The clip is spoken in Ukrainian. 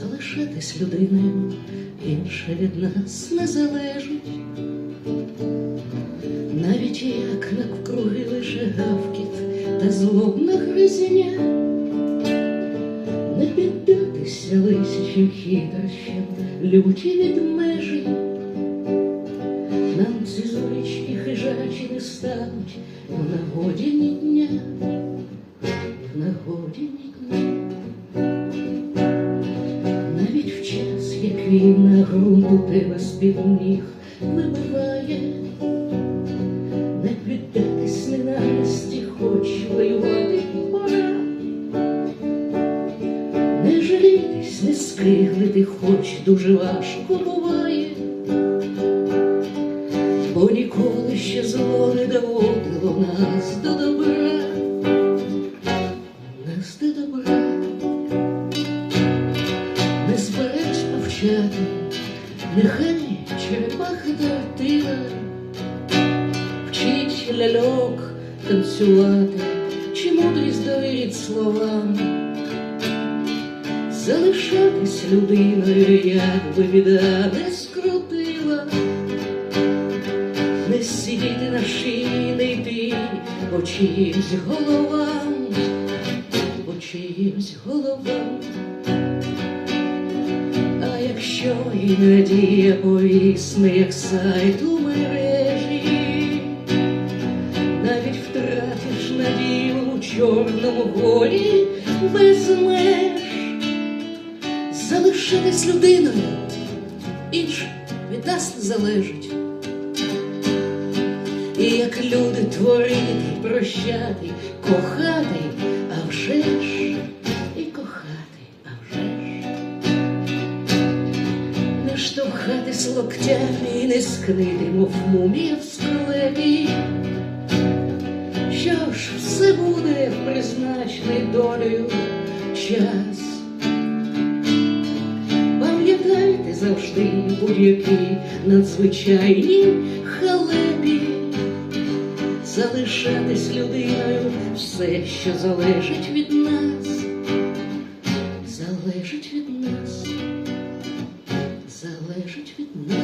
залишатись людиною, інше від нас не залежить. Навіть як навкруги лише гавкіт та злобна гризня, не піддатися лисячим хитрощам, люті від межі. Нам ці зорічки хижачі не стануть в нагоді дня, як війна грунту тебе з-під ніг вибиває, не піддатись ненависті, хоч воювати пора. Не жалітись, не скиглити, хоч дуже важко буває, бо ніколи ще зло не доводило нас до добра, мовчати, нехай черепаха тортила, вчить ляльок танцювати, чи мудрість довірить словам, залишатись людиною, як би біда не скрутила, не сидіти на шиї, не йти по чиїмсь головам, по чиїмсь головам. А якщо і надія повісне, як сайт у мережі, навіть втратиш надію у чорному горі без меж, залишитись людиною, інше від нас не залежить. І як люди творити, прощати, кохати, а вже ж штовхатись локтями і не скрити, мов мумія в склепі. Що ж все буде призначений долею час. Пам'ятайте завжди будь-які надзвичайні халепі, залишатись людиною все, що залежить від нас. should żyć widny.